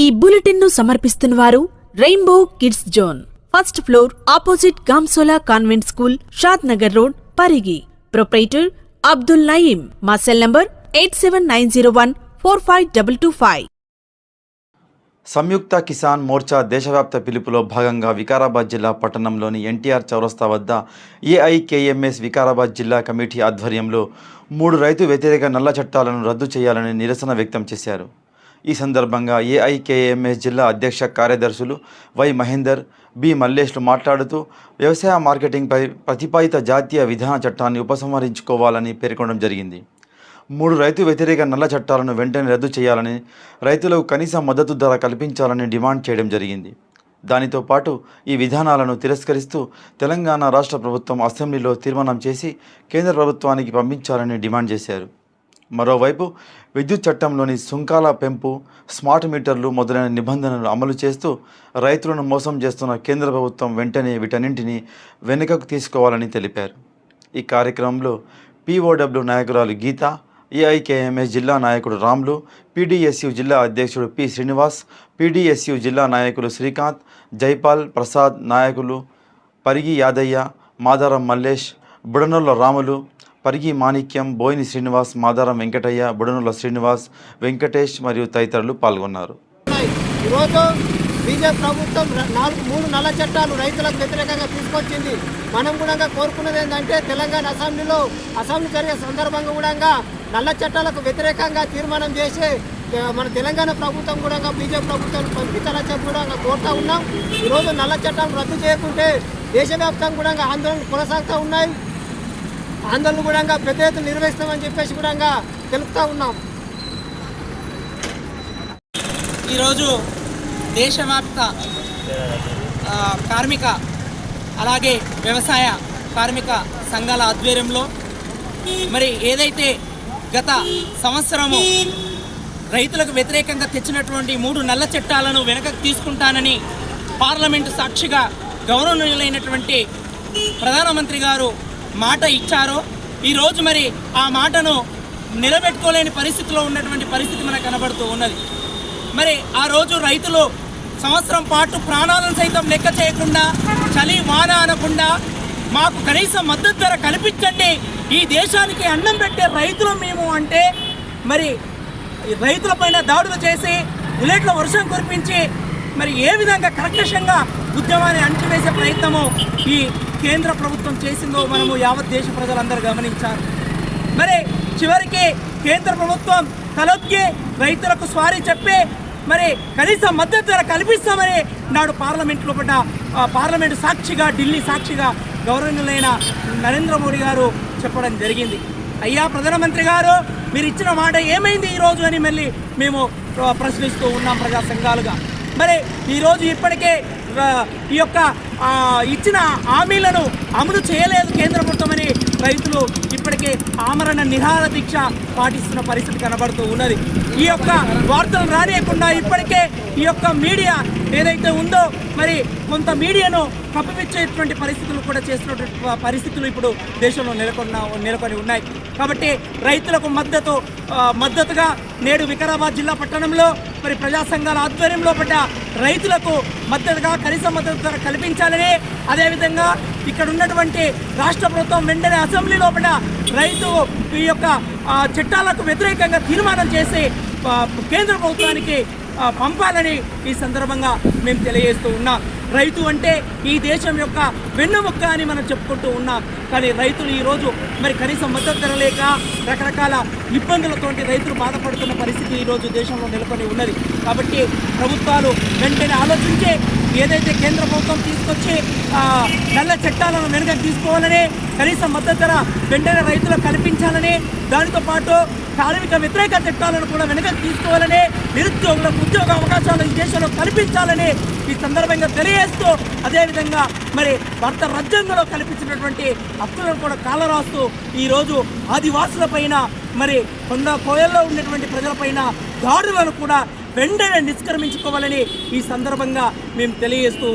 ఈ బులెటిన్ను సమర్పిస్తున్న వారు rainbow kids zone. First floor opposite గామ్సోలా convent school Shadnagar road Parigi. Proprietor Abdul Naeem. మా cell number eight seven nine zero one four five double two five. Samyukta Kisan Morcha దేశవ్యాప్త పిలుపులో భాగంగా వికారాబాద్ జిల్లా పట్టణంలోని ఎన్టీఆర్ చౌరస్తా వద్ద ఏఐకేఎంఎస్ వికారాబాద్ జిల్లా కమిటీ ఆధ్వర్యంలో మూడు రైతు వ్యతిరేక నల్ల చట్టాలను రద్దు చేయాలని నిరసన వ్యక్తం చేశారు. ఈ సందర్భంగా ఏఐకేఎంఎస్ జిల్లా అధ్యక్ష కార్యదర్శులు వై మహేందర్ బి మల్లేష్లు మాట్లాడుతూ వ్యవసాయ మార్కెటింగ్పై ప్రతిపాదిత జాతీయ విధాన చట్టాన్ని ఉపసంహరించుకోవాలని పేర్కొనడం జరిగింది. మూడు రైతు వ్యతిరేక నల్ల చట్టాలను వెంటనే రద్దు చేయాలని రైతులకు కనీస మద్దతు ధర కల్పించాలని డిమాండ్ చేయడం జరిగింది. దానితో పాటు ఈ విధానాలను తిరస్కరిస్తూ తెలంగాణ రాష్ట్ర ప్రభుత్వం అసెంబ్లీలో తీర్మానం చేసి కేంద్ర ప్రభుత్వానికి పంపించాలని డిమాండ్ చేశారు. మరోవైపు విద్యుత్ చట్టంలోని సుంకాల పెంపు స్మార్ట్ మీటర్లు మొదలైన నిబంధనలు అమలు చేస్తూ రైతులను మోసం చేస్తున్న కేంద్ర ప్రభుత్వం వెంటనే వీటన్నింటినీ వెనుకకు తీసుకోవాలని తెలిపారు. ఈ కార్యక్రమంలో పీఓడబ్ల్యూ నాయకురాలు గీత ఏఐకేఎంఎస్ జిల్లా నాయకుడు రాములు పీడీఎస్యు జిల్లా అధ్యక్షుడు పి శ్రీనివాస్ పీడీఎస్యు జిల్లా నాయకులు శ్రీకాంత్ జైపాల్ ప్రసాద్ నాయకులు పరిగి యాదయ్య మాదారం మల్లేష్ బుడనొల్ల రాములు పరిగి మాణిక్యం బోయిని శ్రీనివాస్ మాదారం వెంకటయ్య బుడనుల శ్రీనివాస్ వెంకటేష్ మరియు తదితరులు పాల్గొన్నారు. ఈరోజు బీజేపీ ప్రభుత్వం నాలుగు మూడు నల్ల చట్టాలు రైతులకు వ్యతిరేకంగా తీసుకొచ్చింది. మనం కూడా కోరుకున్నది ఏంటంటే తెలంగాణ అసెంబ్లీలో అసెంబ్లీ జరిగే సందర్భంగా కూడా నల్ల చట్టాలకు వ్యతిరేకంగా తీర్మానం చేసి మన తెలంగాణ ప్రభుత్వం కూడా బీజేపీ ప్రభుత్వం పంపించాలని చెప్పి కూడా కోరుతా ఉన్నాం. ఈరోజు నల్ల చట్టాలు రద్దు చేయకుంటే దేశవ్యాప్తంగా కూడా ఆందోళనలు కొనసాగుతూ ఉన్నాయి. ఆందోళన కూడా పెద్ద ఎత్తున నిర్వహిస్తామని చెప్పేసి కూడా తెలుపుతా ఉన్నాం. ఈరోజు దేశవ్యాప్త కార్మిక అలాగే వ్యవసాయ కార్మిక సంఘాల ఆధ్వర్యంలో మరి ఏదైతే గత సంవత్సరము రైతులకు వ్యతిరేకంగా తెచ్చినటువంటి మూడు నల్ల చట్టాలను వెనకకు తీసుకుంటానని పార్లమెంటు సాక్షిగా గౌరవనీయులైనటువంటి ప్రధానమంత్రి గారు మాట ఇచ్చారో ఈరోజు మరి ఆ మాటను నిలబెట్టుకోలేని పరిస్థితిలో ఉన్నటువంటి పరిస్థితి మనకు కనబడుతూ ఉన్నది. మరి ఆ రోజు రైతులు సంవత్సరం పాటు ప్రాణాలను సైతం లెక్క చేయకుండా చలి వాన అనకుండా మాకు కనీస మద్దతు ధర కల్పించండి ఈ దేశానికి అన్నం పెట్టే రైతులు మేము అంటే మరి ఈ రైతులపైన దాడులు చేసి బుల్లెట్ల వర్షం కురిపించి మరి ఏ విధంగా కర్కశంగా ఉద్యమాన్ని అణచివేసే ప్రయత్నము ఈ కేంద్ర ప్రభుత్వం చేసిందో మనము యావత్ దేశ ప్రజలందరూ గమనించారు. మరి చివరికి కేంద్ర ప్రభుత్వం తలొక్కి రైతులకు స్వారీ చెప్పి మరి కనీస మద్దతు ధర కల్పిస్తామని నాడు పార్లమెంట్ పడ్డ పార్లమెంటు సాక్షిగా ఢిల్లీ సాక్షిగా గౌరవనీయులైన నరేంద్ర మోడీ గారు చెప్పడం జరిగింది. అయ్యా ప్రధానమంత్రి గారు మీరు ఇచ్చిన మాట ఏమైంది ఈరోజు అని మళ్ళీ మేము ప్రశ్నిస్తూ ఉన్నాం ప్రజా సంఘాలుగా. మరి ఈరోజు ఇప్పటికే ఈ యొక్క ఇచ్చిన హామీలను అమలు చేయలేదు కేంద్ర ప్రభుత్వమని రైతులు ఇప్పటికే ఆమరణ నిహార దీక్ష పాటిస్తున్న పరిస్థితి కనబడుతూ ఉన్నది. ఈ యొక్క వార్తలు రానియకుండా ఇప్పటికే ఈ యొక్క మీడియా ఏదైతే ఉందో మరి కొంత మీడియాను కప్పిపించేటువంటి పరిస్థితులు కూడా చేస్తున్నటువంటి పరిస్థితులు ఇప్పుడు దేశంలో నెలకొన్న నెలకొని ఉన్నాయి. కాబట్టి రైతులకు మద్దతు మద్దతుగా నేడు వికారాబాద్ జిల్లా పట్టణంలో మరి ప్రజా సంఘాల ఆధ్వర్యంలో పడ్డ రైతులకు మద్దతుగా కనీస మద్దతు ధర కల్పించాలని అదేవిధంగా ఇక్కడ ఉన్నటువంటి రాష్ట్ర ప్రభుత్వం వెంటనే అసెంబ్లీలో పడ్డ రైతు ఈ యొక్క చట్టాలకు వ్యతిరేకంగా తీర్మానం చేసి కేంద్ర ప్రభుత్వానికి పంపాలని ఈ సందర్భంగా మేము తెలియజేస్తూ ఉన్నాం. రైతు అంటే ఈ దేశం యొక్క వెన్నుముక్క అని మనం చెప్పుకుంటూ ఉన్నాం. కానీ రైతులు ఈరోజు మరి కనీసం మద్దతు ధర లేక రకరకాల ఇబ్బందులతోటి రైతులు బాధపడుతున్న పరిస్థితి ఈరోజు దేశంలో నెలకొని ఉన్నది. కాబట్టి ప్రభుత్వాలు వెంటనే ఆలోచించే ఏదైతే కేంద్ర ప్రభుత్వం తీసుకొచ్చి నల్ల చట్టాలను వెనుక తీసుకోవాలని కనీస మద్దతు ధర వెంటనే రైతులకు కల్పించాలని దానితో పాటు కార్మిక వ్యతిరేక చట్టాలను కూడా వెనుకకు తీసుకోవాలని నిరుద్యోగులకు ఉద్యోగ అవకాశాలు ఈ దేశంలో కల్పించాలని ఈ సందర్భంగా తెలియజేస్తూ అదేవిధంగా మరి భర్త రాజ్యాంగంలో కల్పించినటువంటి హక్కులను కూడా కాలరాస్తూ ఈరోజు ఆదివాసులపైన మరి కొండ కోయల్లో ఉన్నటువంటి ప్రజలపైన దాడులను కూడా వెంటనే నిష్క్రమించుకోవాలని ఈ సందర్భంగా మేము తెలియజేస్తూ